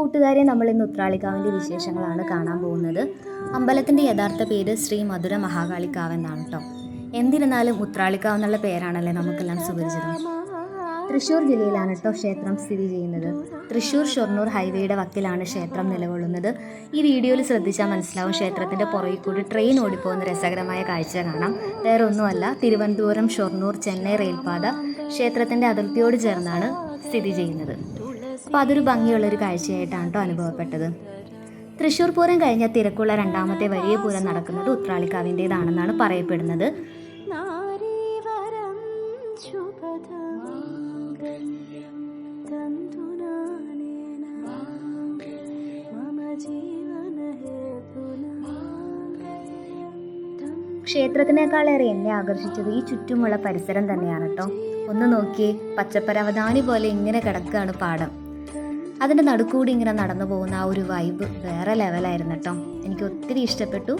കൂട്ടുകാരെ നമ്മൾ ഇന്ന് ഉത്രാളിക്കാവിന്റെ വിശേഷങ്ങളാണ് കാണാൻ പോകുന്നത്. അമ്പലത്തിന്റെ യഥാർത്ഥ പേര് ശ്രീ മധുര മഹാകാളിക്കാവ് എന്നാണ് കേട്ടോ എന്തിരുന്നാലും ഉത്രാളിക്കാവ് എന്നുള്ള പേരാണല്ലേ നമുക്കെല്ലാം സുപരിചിതം. തൃശ്ശൂർ ജില്ലയിലാണ് കേട്ടോ ക്ഷേത്രം സ്ഥിതി ചെയ്യുന്നത്. തൃശ്ശൂർ ഷൊർണൂർ ഹൈവേയുടെ വക്കിലാണ് ക്ഷേത്രം നിലകൊള്ളുന്നത്. ഈ വീഡിയോയിൽ ശ്രദ്ധിച്ചാൽ മനസ്സിലാവും ക്ഷേത്രത്തിന്റെ പുറകിൽ കൂടി ട്രെയിൻ ഓടിപ്പോകുന്ന രസകരമായ കാഴ്ച കാണാം. വേറെ ഒന്നുമല്ല തിരുവനന്തപുരം ഷൊർണൂർ ചെന്നൈ റെയിൽപാത ക്ഷേത്രത്തിന്റെ അതിർത്തിയോട് ചേർന്നാണ് സ്ഥിതി ചെയ്യുന്നത്. അപ്പോൾ അതൊരു ഭംഗിയുള്ളൊരു കാഴ്ചയായിട്ടാണ് കേട്ടോ അനുഭവപ്പെട്ടത്. തൃശ്ശൂർ പൂരം കഴിഞ്ഞ തിരക്കുള്ള രണ്ടാമത്തെ വലിയ പൂരം നടക്കുന്നത് ഉത്രാളിക്കാവിന്റേതാണെന്നാണ് പറയപ്പെടുന്നത്. ക്ഷേത്രത്തിനേക്കാളേറെ എന്നെ ആകർഷിച്ചത് ഈ ചുറ്റുമുള്ള പരിസരം തന്നെയാണ് കേട്ടോ. ഒന്ന് നോക്കിയേ പച്ചപ്പരവധാനി പോലെ ഇങ്ങനെ കിടക്കുകയാണ് പാടം. അതിന്റെ നടുക്കൂടി ഇങ്ങനെ നടന്നു പോകുന്ന ആ ഒരു വൈബ് വേറെ ലെവലായിരുന്നു കേട്ടോ എനിക്ക് ഒത്തിരി ഇഷ്ടപ്പെട്ടു.